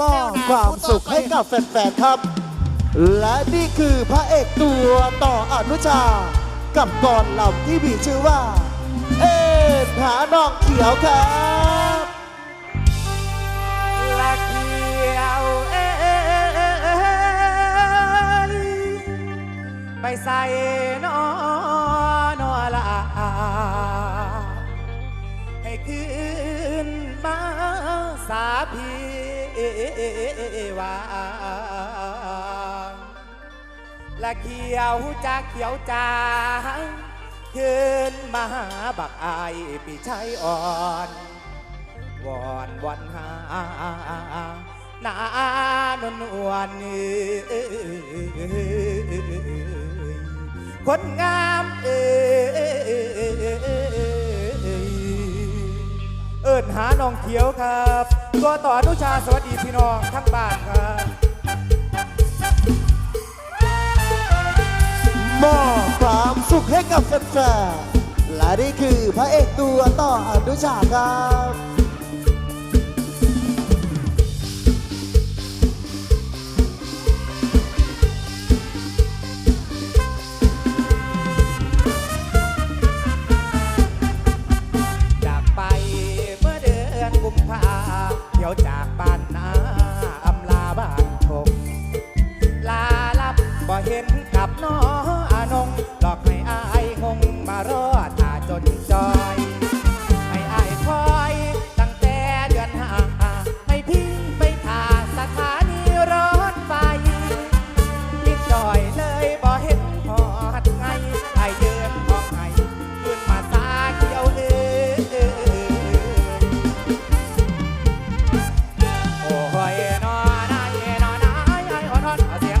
มอบความสุขให้กับแฟนๆครับ และนี่คือพระเอกตัวต่ออนุชา กับกอดเหล่าที่มีชื่อว่า เอ็นหานองเขียวครับและเขียวเอ็นไปใส่นอนอลาให้คืนมาสาพี วาละเขียวจากเขียวจาขึ้นมาบักอายปีชายอ่อนวอนวันหาหนานนวลคนงามเอ่ยเอิญหาน้องเขียวครับ ตัวต่ออนุชาสวัสดีพี่น้องทั้งบ้านครับมอบความสุขให้กับแฟนๆและนี่คือพระเอกตัวต่ออนุชาครับ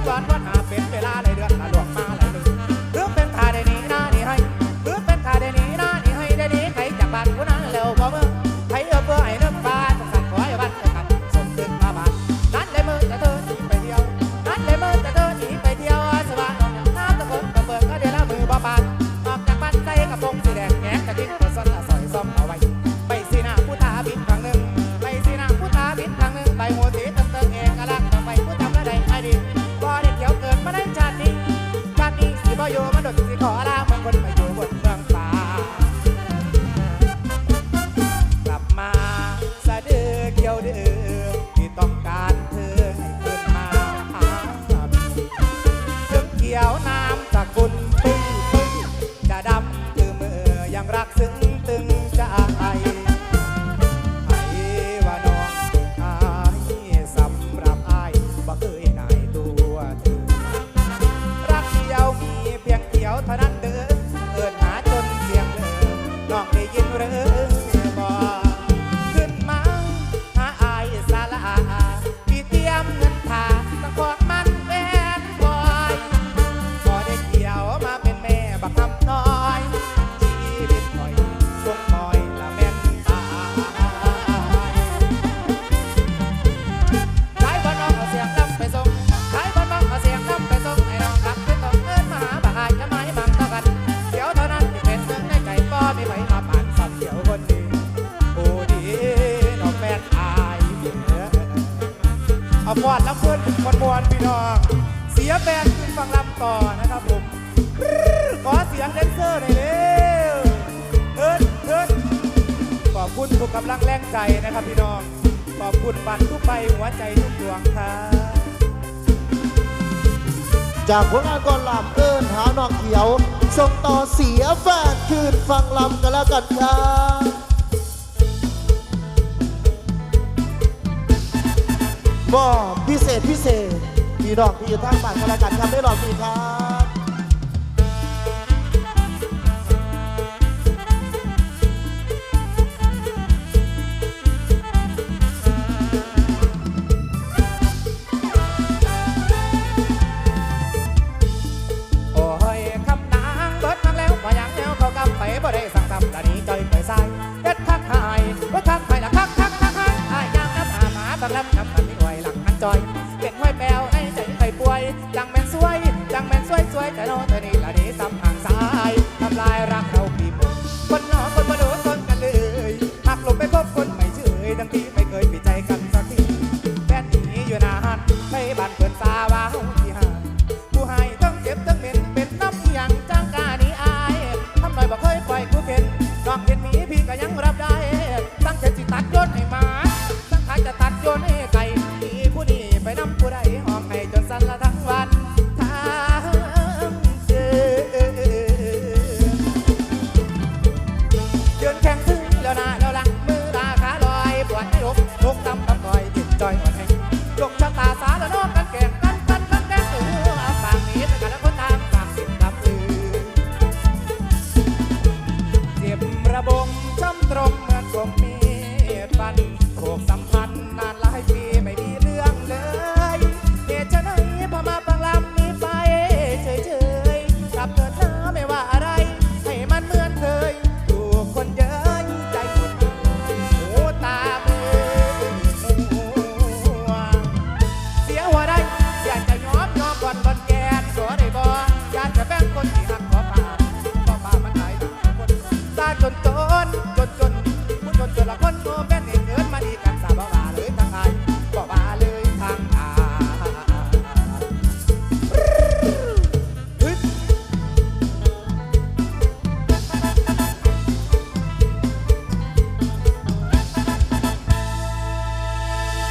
จอนวันหาเป็นเวลาในเดือนละหลวงมา เอาฟอดลำเพื่อนมวนบวนพี่น้อง เสียแฟนขึ้นฟังลำต่อนะครับผม ขอเสียงแดนเซอร์หน่อยเร็วเทิร์ดเทิร์ดขอบคุณทุกกำลังแรงใจนะครับพี่น้อง ขอบคุณบัตรทุกใบหัวใจทุกดวงครับจากผลงานก่อนลำเอิญหาหนอกเขียว ส่งต่อเสียแฟนคืนฟังลำกันแล้วกันครับ บ่พิเศษพิเศษพี่น้องพี่ทั้งบ้านกันละกันครับได้หรอพี่ครับ ซาจนจนจนจนจนจนจนละคนโมเป็นเหตุเกิดมาดีกันสาบ่าเลยทางอายบ่าเลยทางอาย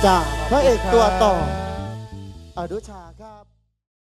จากพระเอกตัวต่ออดุชาครับ